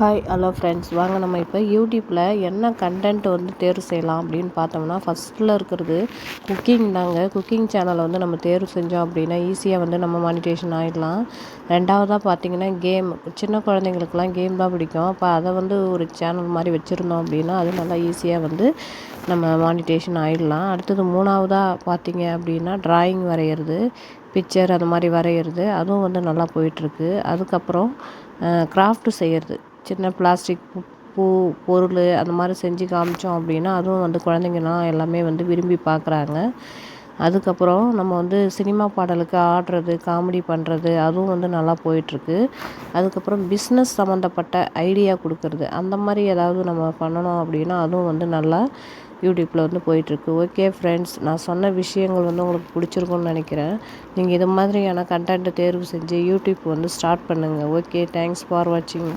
Hi hello friends வாங்க நம்ம இப்போ யூடியூப்பில் என்ன கண்டென்ட் வந்து தேர்வு செய்யலாம் அப்படின்னு பார்த்தோம்னா ஃபஸ்ட்டில் இருக்கிறது குக்கிங் தாங்க. குக்கிங் சேனலை வந்து நம்ம தேர்வு செஞ்சோம் அப்படின்னா ஈஸியாக வந்து நம்ம மானிட்டேஷன் ஆகிடலாம் ரெண்டாவதாக பார்த்தீங்கன்னா கேம் சின்ன குழந்தைங்களுக்குலாம் கேம் தான் பிடிக்கும். அப்போ அதை வந்து ஒரு சேனல் மாதிரி வச்சுருந்தோம் அப்படின்னா அது நல்லா ஈஸியாக வந்து நம்ம மானிட்டேஷன் ஆகிடலாம் அடுத்தது மூணாவதாக பார்த்தீங்க அப்படின்னா ட்ராயிங் வரைகிறது பிக்சர் அது மாதிரி வரைகிறது அதுவும் வந்து நல்லா போயிட்டுருக்கு. அதுக்கப்புறம் கிராஃப்ட் செய்கிறது சின்ன பிளாஸ்டிக் பூ பொருள் அந்த மாதிரி செஞ்சு காமிச்சோம் அப்படின்னா அதுவும் வந்து குழந்தைங்கலாம் எல்லாமே வந்து விரும்பி பார்க்குறாங்க அதுக்கப்புறம் நம்ம வந்து சினிமா பாடலுக்கு ஆடுறது காமெடி பண்ணுறது அதுவும் வந்து நல்லா போயிட்டுருக்கு. அதுக்கப்புறம் பிஸ்னஸ் சம்மந்தப்பட்ட ஐடியா கொடுக்குறது. அந்த மாதிரி ஏதாவது நம்ம பண்ணணும் அப்படின்னா அதுவும் வந்து நல்லா யூடியூப்பில் வந்து போயிட்டுருக்கு. ஓகே ஃப்ரெண்ட்ஸ் நான் சொன்ன விஷயங்கள் வந்து உங்களுக்கு பிடிச்சிருக்குன்னு நினைக்கிறேன். நீங்கள் இது மாதிரியான கண்டென்ட்டை தேர்வு செஞ்சு யூடியூப் வந்து ஸ்டார்ட் பண்ணுங்கள் ஓகே தேங்க்ஸ் ஃபார் வாட்சிங்